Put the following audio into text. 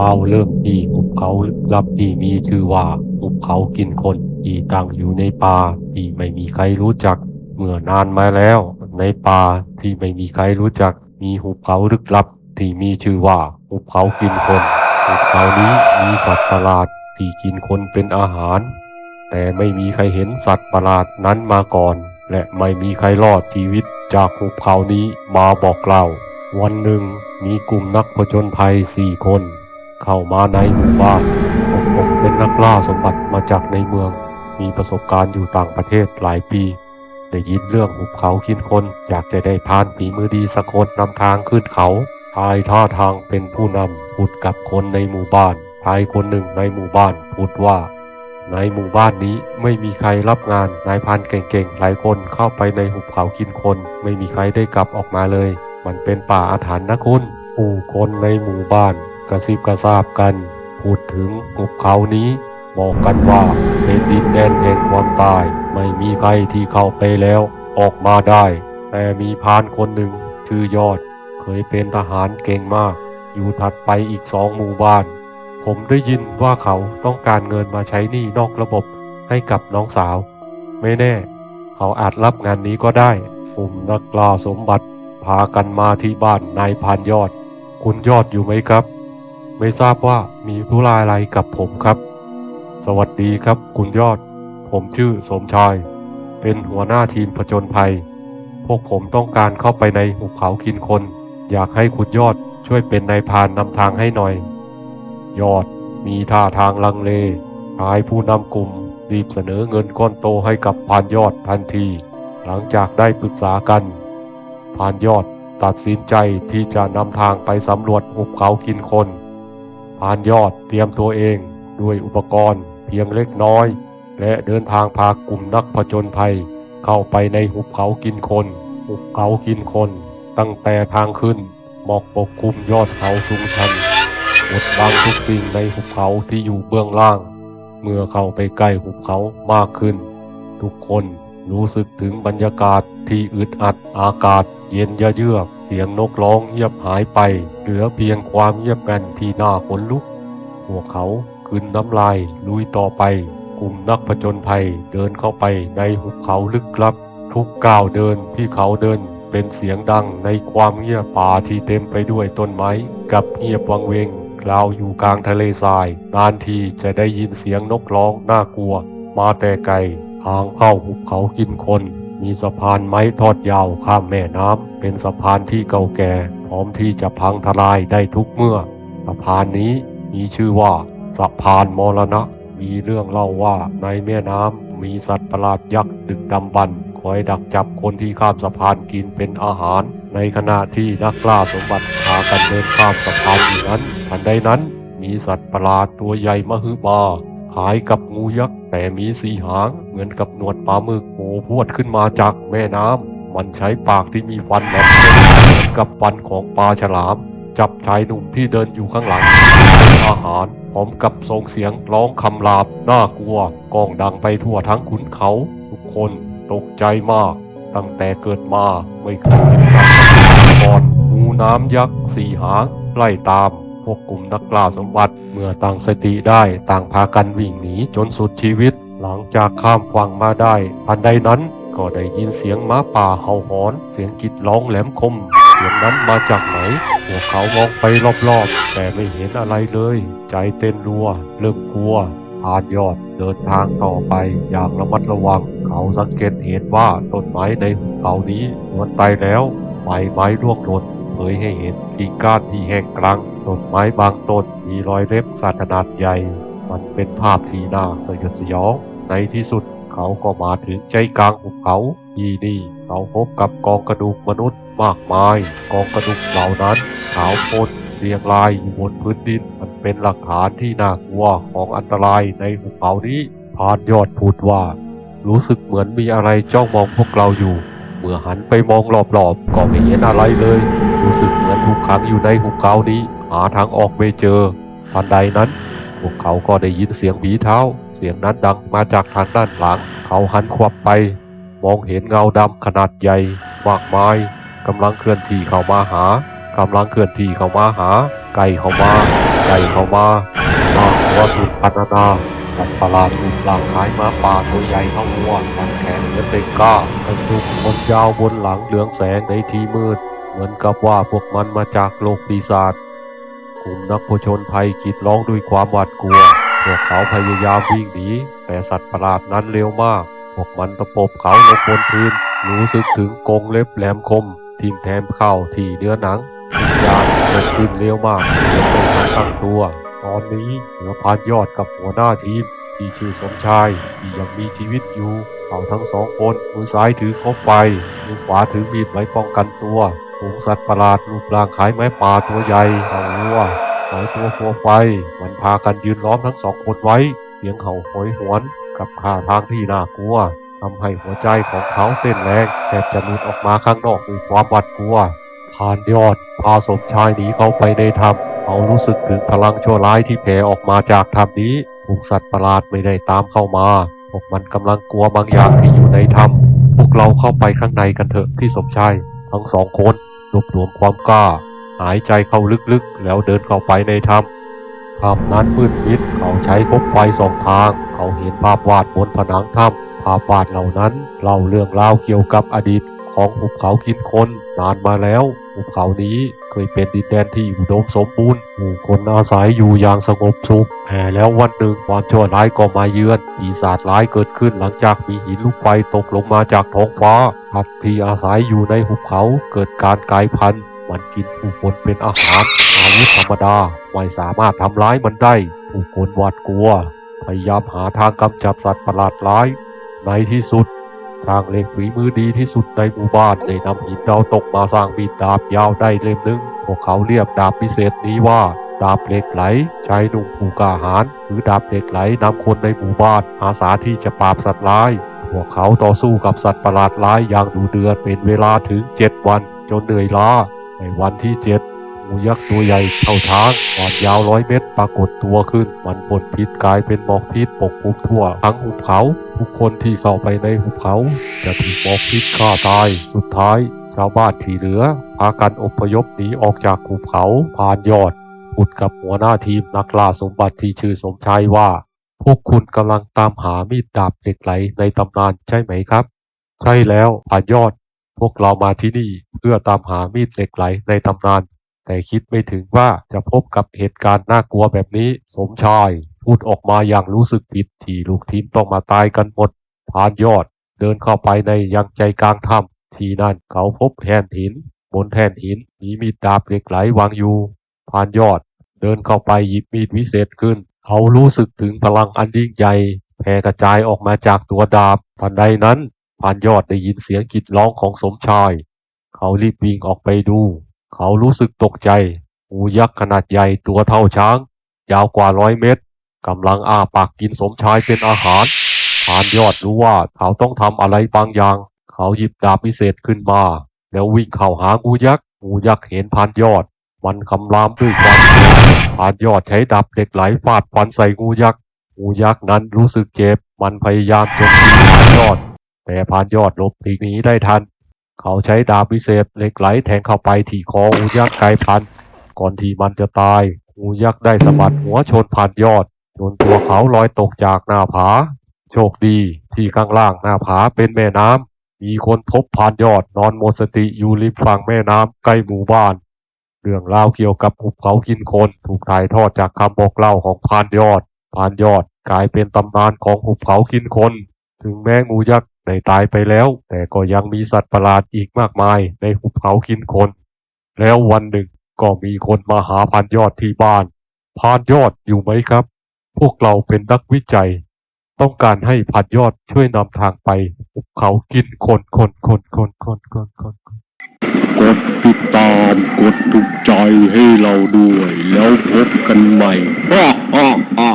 ล่าวเริ่มที่หุบเขาลึกลับที่มีชื่อว่าหุบเขากินคนที่ตั้งอยู่ในป่าที่ไม่มีใครรู้จัก เมื่อนานมาแล้ว ในป่าที่ไม่มีใครรู้จัก มีหุบเขาลึกลับ ที่มีชื่อว่าหุบเขากินคนหุบเขานี้มีสัตว์ประหลาดที่กินคนเป็นอาหาร แต่ไม่มีใครเห็นสัตว์ประหลาดนั้นมาก่อน และไม่มีใครรอดชีวิตจากหุบเขานี้มาบอกเล่าวันหนึ่งมีกลุ่มนักผจญภัยสี่คน เข้ามาในหมู่บ้านพวกผมเป็นนักล่าสมบัติมาจากในเมือง มีประสบการณ์อยู่ต่างประเทศหลายปี ได้ยินเรื่องหุบเขาคินคน อยากจะได้พานฝีมือดีสักคนนำทางขึ้นเขาชายท่าทางเป็นผู้นำพูดกับคนในหมู่บ้านชายคนหนึ่งในหมู่บ้านพูดว่า ในหมู่บ้านนี้ไม่มีใครรับงานนายพรานเก่งๆ หลายคนเข้าไปในหุบเขากินคน ไม่มีใครได้กลับออกมาเลย มันเป็นป่าอาถรรพ์นะคุณผู้คนในหมู่บ้าน กระซิบกระซาบกัน พูดถึงหุบเขานี้ บอกกันว่าเป็นดินแดนแห่งความตาย ไม่มีใครที่เข้าไปแล้วออกมาได้ แต่มีพานคนหนึ่งชื่อยอด เคยเป็นทหารเก่งมาก อยู่ถัดไปอีกสองหมู่บ้าน ผมได้ยินว่าเขาต้องการเงินมาใช้หนี้นอกระบบให้กับน้องสาว ไม่แน่ เขาอาจรับงานนี้ก็ได้ผมนักล่าสมบัติพากันมาที่บ้านนายพานยอด คุณยอดอยู่ไหมครับ ไม่ทราบว่ามีธุระอะไรกับผมครับ สวัสดีครับคุณยอด ผมชื่อสมชาย เป็นหัวหน้าทีมผจญภัย พวกผมต้องการเข้าไปในหุบเขากินคน อยากให้คุณยอดช่วยเป็นนายพานนำทางให้หน่อย ยอดมีท่าทางลังเลชายผู้นำกลุ่มรีบเสนอเงินก้อนโตให้กับพานยอดทันที หลังจากได้ปรึกษากันพานยอดตัดสินใจที่จะนำทางไปสำรวจหุบเขากินคน พรานยอดเตรียมตัวเองด้วยอุปกรณ์เพียงเล็กน้อย และเดินทางพากลุ่มนักผจญภัย เข้าไปในหุบเขากินคน หุบเขากินคน ตั้งแต่ทางขึ้นหมอกปกคลุมยอดเขาสูงชันบดบังทุกสิ่งในหุบเขาที่อยู่เบื้องล่าง เมื่อเข้าไปใกล้หุบเขามากขึ้น ทุกคนรู้สึกถึงบรรยากาศที่อึดอัดอากาศเย็นยะเยือก สียงนกร้องเงียบหายไป เหลือเพียงความเงียบงันที่น่าขนลุกพวเขาคืนน้ำลายลุยต่อไป กลุ่มนักผจญภัยเดินเข้าไปในหุบเขาลึกลับ ทุกก้าวเดินที่เขาเดินเป็นเสียงดังในความเงียบป่าที่เต็มไปด้วยต้นไม้กับเงียบวังเวงคลาวอยู่กลางทะเลทราย นานทีจะได้ยินเสียงนกร้องน่ากลัว มาแต่ไกลทางเข้าหุบเขากินคน มีสะพานไม้ทอดยาวข้ามแม่น้ำเป็นสะพานที่เก่าแก่ พร้อมที่จะพังทลายได้ทุกเมื่อ สะพานนี้มีชื่อว่าสะพานมรณะ มีเรื่องเล่าว่าในแม่น้ำมีสัตว์ประหลาดยักษ์ดึกดำบรรพ์คอยดักจับคนที่ข้ามสะพานกินเป็นอาหาร ในขณะที่นักล่าสมบัติพากันเดินข้ามสะพานอยู่นั้น ทันใดนั้นมีสัตว์ประหลาดตัวใหญ่มหึมา คล้ายกับงูยักษ์แต่มีสีหางเหมือนกับหนวดปลาหมึกโผล่พวดขึ้นมาจากแม่น้ำมันใช้ปากที่มีฟันแหลมคมเหมือนกับฟันของปลาฉลาม จับชายหนุ่มที่เดินอยู่ข้างหลังเป็นอาหารพร้อมกับส่งเสียงร้องคำรามน่ากลัวก้องดังไปทั่วทั้งขุนเขา ทุกคนตกใจมาก ตั้งแต่เกิดมาไม่เคยเห็นสัตว์มาก่อนงูน้ำยักษ์สี่หางไล่ตาม วกกลุ่มนักล่าสมบัติ เมื่อตั้งสติได้ต่างพากันวิ่งหนีจนสุดชีวิต หลังจากข้ามฝั่งมาได้ทันใดนั้นก็ได้ยินเสียงม้าป่าเห่าหอน เสียงกรีดร้องแหลมคม เสียงนั้นมาจากไหน พวกเขามองไปรอบๆ แต่ไม่เห็นอะไรเลย ใจเต้นรัว เริ่มกลัวพานยอดเดินทางต่อไปอย่างระมัดระวัง เขาสังเกตเห็นว่าต้นไม้ในเขานี้ล้วนตายแล้ว ใบไม้ร่วงหล่นเผยให้เห็นกิ่งก้านที่แห้งกรัง ต้นไม้บางต้นมีรอยเล็บสัตว์ขนาดใหญ่ มันเป็นภาพที่น่าสยดสยอง ในที่สุดเขาก็มาถึงใจกลางหุบเขาที่นี่เขาพบกับกองกระดูกมนุษย์มากมาย กองกระดูกเหล่านั้นขาวโพลนเรียงรายอยู่บนพื้นดิน มันเป็นหลักฐานที่น่ากลัวของอันตรายในหุบเขานี้พานยอดพูดว่า รู้สึกเหมือนมีอะไรจ้องมองพวกเราอยู่ เมื่อหันไปมองรอบๆก็ไม่เห็นอะไรเลย รู้สึกเหมือนถูกขังอยู่ในหุบเขานี้ หาทางออกไม่เจอ ทันใดนั้น พวกเขาก็ได้ยินเสียงผีเท้า เสียงนั้นดังมาจากทางด้านหลัง เขาหันขวับไป มองเห็นเงาดำขนาดใหญ่มากมายกำลังเคลื่อนที่เข้ามาหากำลังเคลื่อนที่เข้ามาหา ไก่เข้ามา ไกลเข้ามาน่ากลัวสุดพันนาสัตว์ประหลาดรูปร่างคล้ายหม้าป่าตัวใหญ่เท่าวัวฟันแข็งเหมือนเด็กกล้ากระดูกขนยาวบนหลังเหลืองแสงในที่มืด เหมือนกับว่าพวกมันมาจากโลกปีศาจ กลุ่มนักผจญภัยกรีดร้องด้วยความหวาดกลัว พวกเขาพยายามวิ่งหนี แต่สัตว์ประหลาดนั้นเร็วมาก พวกมันตะปบเขาลงบนพื้น รู้สึกถึงกงเล็บแหลมคม ทิ่มแทงเข้าที่เนื้อหนังวิญญาณเกิดขึ้นเร็วมากจนเป็นการตั้งตัว ตอนนี้เหลือพานยอดกับหัวหน้าทีมที่ชื่อสมชายที่ยังมีชีวิตอยู่ เขาทั้งสองคนมือซ้ายถือคบไฟมือขวาถือมีดไว้ป้องกันตัว ฝูงสัตว์ประหลาดรูปร่างคล้ายไม้ป่าตัวใหญ่เท่าวัวหอยตัวฟัวไฟ มันพากันยืนล้อมทั้งสองคนไว้ เสียงเขาโหยหวน กับท่าทางที่น่ากลัวทำให้หัวใจของเขาเต้นแรงแทบจะหลุดออกมาข้างนอกด้วยความหวาดกลัวผ่านยอดพาสมชายหนีเข้าไปในถ้ำเขารู้สึกถึงพลังชั่วร้ายที่แผ่ออกมาจากถ้ำนี้พวกสัตว์ประหลาดไม่ได้ตามเข้ามาพวกมันกำลังกลัวบางอย่างที่อยู่ในถ้ำพวกเราเข้าไปข้างในกันเถอะพี่สมชายทั้งสองคน รวบรวมความกล้า หายใจเข้าลึกๆ แล้วเดินเข้าไปในถ้ำถ้ำนั้นมืดมิดเขาใช้คบไฟสองทาง เขาเห็นภาพวาดบนผนังถ้ำภาพวาดเหล่านั้นเล่าเรื่องราวเกี่ยวกับอดีตของหุบเขากินคนนานมาแล้ว หุบเขานี้ เคยเป็นดินแดนที่อุดมสมบูรณ์ผู้คนอาศัยอยู่อย่างสงบสุขแต่แล้ววันหนึ่งความชั่วร้ายก็มาเยือนปีศาจร้ายเกิดขึ้นหลังจากมีหินลูกไฟตกลงมาจากท้องฟ้าสัตว์ที่อาศัยอยู่ในหุบเขาเกิดการกลายพันธุ์มันกินผู้คนเป็นอาหารอาวุธธรรมดาไม่สามารถทำร้ายมันได้ผู้คนหวาดกลัว พยายามหาทางกำจัดสัตว์ประหลาดร้าย ในที่สุด ช่างเหล็กฝีมือดีที่สุดในหมู่บ้านได้นำหินดาวตกมาสร้างมีดดาบยาวได้เล่มหนึ่งพวกเขาเรียกดาบพิเศษนี้ว่าดาบเหล็กไหลใช้หนุ่มผู้กล้าหาญหรือดาบเหล็กไหลนำคนในหมู่บ้านอาสาที่จะปราบสัตว์ร้าย พวกเขาต่อสู้กับสัตว์ประหลาดร้ายอย่างดูเดือดเป็นเวลาถึงเจ็ดวันจนเหนื่อยล้าในวันที่เจ็ด งูยักษ์ตัวใหญ่เท่าช้างความยาวร้อยเมตรปรากฏตัวขึ้น มันพ่นพิษกลายเป็นหมอกพิษปกคลุมทั่ว ทั้งหุบเขาทุกคนที่เข้าไปในหุบเขา จะถูกหมอกพิษฆ่าตาย สุดท้าย ชาวบ้านที่เหลือพากันอพยพหนีออกจากหุบเขาผ่านยอดพูดกับหัวหน้าทีมนักล่าสมบัติที่ชื่อสมชายว่า พวกคุณกำลังตามหามีดดาบเหล็กไหลในตำนานใช่ไหมครับ ใช่แล้วผ่านยอดพวกเรามาที่นี่เพื่อตามหามีดเหล็กไหลในตำนาน แต่คิดไม่ถึงว่าจะพบกับเหตุการณ์น่ากลัวแบบนี้ สมชาย พูดออกมาอย่างรู้สึกผิดที่ลูกทีมต้องมาตายกันหมดพานยอด เดินเข้าไปในยังใจกลางถ้ำที่นั่นเขาพบแท่นหิน บนแท่นหินมีมีดดาบเหล็กไหลวางอยู่พานยอด เดินเข้าไปหยิบมีดวิเศษขึ้น เขารู้สึกถึงพลังอันยิ่งใหญ่แผ่กระจายออกมาจากตัวดาบทันใดนั้นพานยอดได้ยินเสียงกรีดร้องของสมชาย เขารีบวิ่งออกไปดู เขารู้สึกตกใจงูยักษ์ขนาดใหญ่ตัวเท่าช้าง ยาวกว่าร้อยเมตรกำลังอ้าปากกินสมชายเป็นอาหารผ่านยอดรู้ว่าเขาต้องทำอะไรบางอย่าง เขาหยิบดาบพิเศษขึ้นมา แล้ววิ่งเข้าหางูยักษ์งูยักษ์เห็นพานยอด มันคำรามด้วยความกลัวพานยอดใช้ดาบเหล็กไหลฟาดฟันใส่งูยักษ์งูยักษ์นั้นรู้สึกเจ็บ มันพยายามโจมตีพานยอด แต่พานยอดหลบหลีหนีได้ทัน เขาใช้ดาบพิเศษเหล็กไหลแทงเข้าไปที่คองูยักษ์กลายพัน ก่อนที่มันจะตายงูยักษ์ได้สะบัดหัวชนผ่านยอดจนตัวเขาลอยตกจากหน้าผา โชคดีที่ข้างล่างหน้าผาเป็นแม่น้ำมีคนพบผ่านยอดนอนหมดสติอยู่ริมฝั่งแม่น้ำใกล้หมู่บ้าน เรื่องราวเกี่ยวกับหุบเขากินคนถูกถ่ายทอดจากคำบอกเล่าของพานยอดพานยอดกลายเป็นตำนานของหุบเขากินคน ถึงแม้งูยักษ์ ได้ตายไปแล้ว แต่ก็ยังมีสัตว์ประหลาดอีกมากมายในหุบเขากินคน แล้ววันหนึ่งก็มีคนมาหาพานยอดที่บ้านพานยอดอยู่ไหมครับ พวกเราเป็นนักวิจัย ต้องการให้พานยอดช่วยนำทางไปหุบเขากินคนคนคนคนคนคนคนกดติดตามกดถูกใจให้เราด้วย แล้วพบกันใหม่อ้าอ้าอ้า